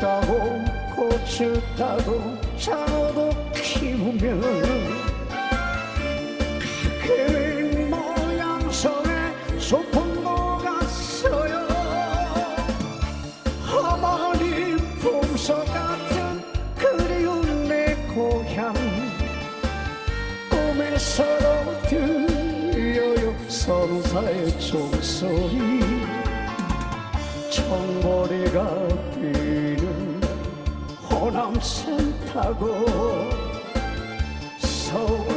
따고 고추 따고 장어도 키우면 그 모양 속에 소풍도 갔어요. 어머니 품속 같은 그리운 내 고향 꿈에서도 들려요 서로 사의 종소리. 청보리가 피는 호남선 타고 서울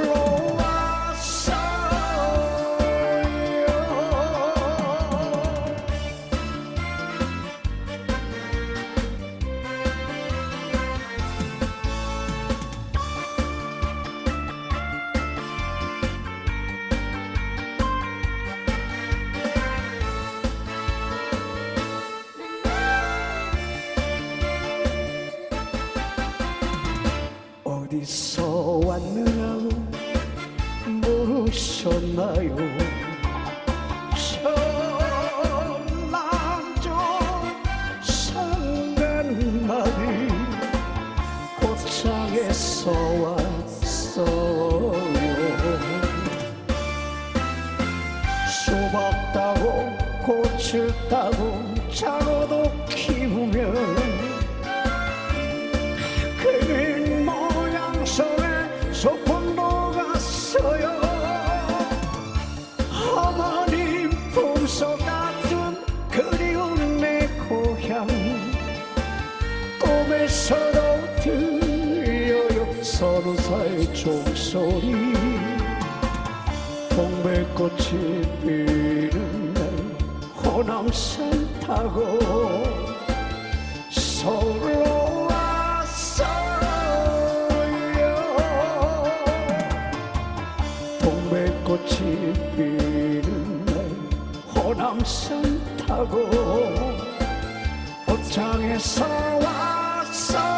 어디서 왔느냐 모르셨나요? 전남쪽 상가는 마을 꽃장에서 왔어요. 수박 따고 고추 따고 장어도 키 서로 사이 종소리 동백꽃이 피는 날 호남선 타고 서울로 왔어요. 동백꽃이 피는 날 호남선 타고 옷장에서 왔어요